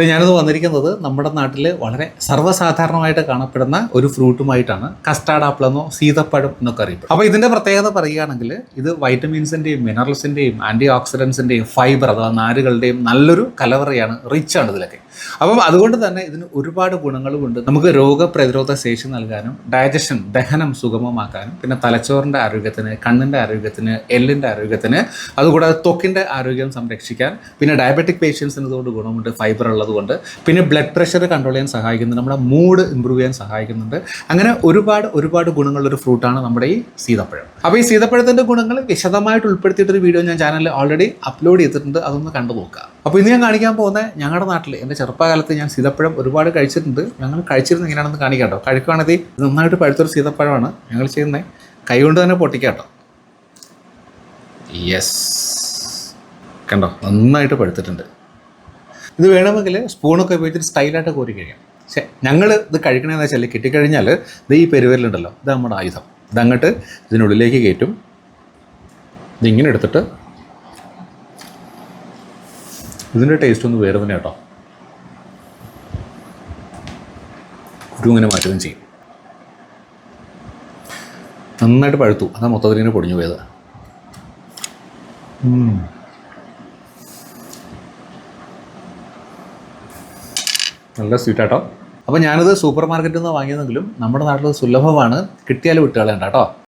ഇത് ഞാനിത് വന്നിരിക്കുന്നത് നമ്മുടെ നാട്ടിൽ വളരെ സർവസാധാരണമായിട്ട് കാണപ്പെടുന്ന ഒരു ഫ്രൂട്ടുമായിട്ടാണ്. കസ്റ്റാർഡ് ആപ്പിൾ എന്നോ സീതപ്പഴം എന്നൊക്കെ അറിയപ്പെടും. അപ്പോൾ ഇതിന്റെ പ്രത്യേകത പറയുകയാണെങ്കിൽ ഇത് വൈറ്റമിൻസിന്റെയും മിനറൽസിന്റെയും ആന്റി ഓക്സിഡൻസിന്റെയും ഫൈബർ അഥവാ നാരുകളുടെയും നല്ലൊരു കലവറയാണ് റിച്ച് ആണ് ഇതിലൊക്കെ. അപ്പം അതുകൊണ്ട് തന്നെ ഇതിന് ഒരുപാട് ഗുണങ്ങളുമുണ്ട്. നമുക്ക് രോഗപ്രതിരോധ ശേഷി നൽകാനും ഡൈജഷൻ ദഹനം സുഗമമാക്കാനും പിന്നെ തലച്ചോറിന്റെ ആരോഗ്യത്തിന് കണ്ണിന്റെ ആരോഗ്യത്തിന് എല്ലിന്റെ ആരോഗ്യത്തിന് അതുകൂടാതെ ത്വക്കിന്റെ ആരോഗ്യം സംരക്ഷിക്കാൻ പിന്നെ ഡയബറ്റിക് പേഷ്യൻസിന് ഇതുകൊണ്ട് ഗുണമുണ്ട് ഫൈബർ ഉള്ളതുകൊണ്ട് പിന്നെ ബ്ലഡ് പ്രഷർ കൺട്രോൾ ചെയ്യാൻ സഹായിക്കുന്നുണ്ട് നമ്മുടെ മൂഡ് ഇമ്പ്രൂവ് ചെയ്യാൻ സഹായിക്കുന്നുണ്ട്. അങ്ങനെ ഒരുപാട് ഒരുപാട് ഗുണങ്ങളുള്ള ഗുണങ്ങളുള്ളൊരു ഫ്രൂട്ടാണ് നമ്മുടെ ഈ സീതപ്പഴം. അപ്പോൾ ഈ സീതപ്പഴത്തിന്റെ ഗുണങ്ങൾ വിശദമായിട്ട് ഉൾപ്പെടുത്തിയിട്ടൊരു വീഡിയോ ഞാൻ ചാനലിൽ ഓൾറെഡി അപ്ലോഡ് ചെയ്തിട്ടുണ്ട് അതൊന്ന് കണ്ടു നോക്കുക. അപ്പോൾ ഇന്ന് ഞാൻ കാണിക്കാൻ പോകുന്നത് ഞങ്ങളുടെ നാട്ടിൽ എന്റെ ചെറുപ്പകാലത്ത് ഞാൻ സീതപ്പഴം ഒരുപാട് കഴിച്ചിട്ടുണ്ട്. ഞങ്ങൾ കഴിച്ചിരുന്നത് എങ്ങനെയാണെന്ന് കാണിക്കാട്ടോ. കഴിക്കുവാണെങ്കിൽ നന്നായിട്ട് പഴുത്തൊരു സീതപ്പഴമാണ് ഞങ്ങൾ ചെയ്യുന്നത് കൈകൊണ്ട് തന്നെ പൊട്ടിക്കാട്ടോ. യെസ് കണ്ടോ? നന്നായിട്ട് പഴുത്തിട്ടുണ്ട്. ഇത് വേണമെങ്കിൽ സ്പൂണൊക്കെ ഉപയോഗിച്ചിട്ട് സ്റ്റൈലായിട്ട് കോരി കഴിയാം പക്ഷേ ഞങ്ങൾ ഇത് കഴിക്കണമെന്ന് വെച്ചാൽ കിട്ടിക്കഴിഞ്ഞാൽ ഇത് ഈ പെരുവരിലുണ്ടല്ലോ ഇത് നമ്മുടെ ആയുധം. ഇതങ്ങോട്ട് ഇതിനുള്ളിലേക്ക് കയറ്റും. ഇതിങ്ങനെ എടുത്തിട്ട് ഇതിന്റെ ടേസ്റ്റ് ഒന്ന് വേറെ തന്നെ കേട്ടോ. കുരു ഇങ്ങനെ മാറ്റുകയും ചെയ്യും. നന്നായിട്ട് പഴുത്തു. അതാ മൊത്തത്തിൽ ഇങ്ങനെ പൊടിഞ്ഞു പോയത്. നല്ല സ്വീറ്റ് ആട്ടോ അപ്പോൾ ഞാനത് സൂപ്പർ മാർക്കറ്റിൽ നിന്ന് വാങ്ങിയതെങ്കിലും നമ്മുടെ നാട്ടിൽ സുലഭമാണ്. കിട്ടിയാൽ വിട്ടുകളയണ്ട കേട്ടോ.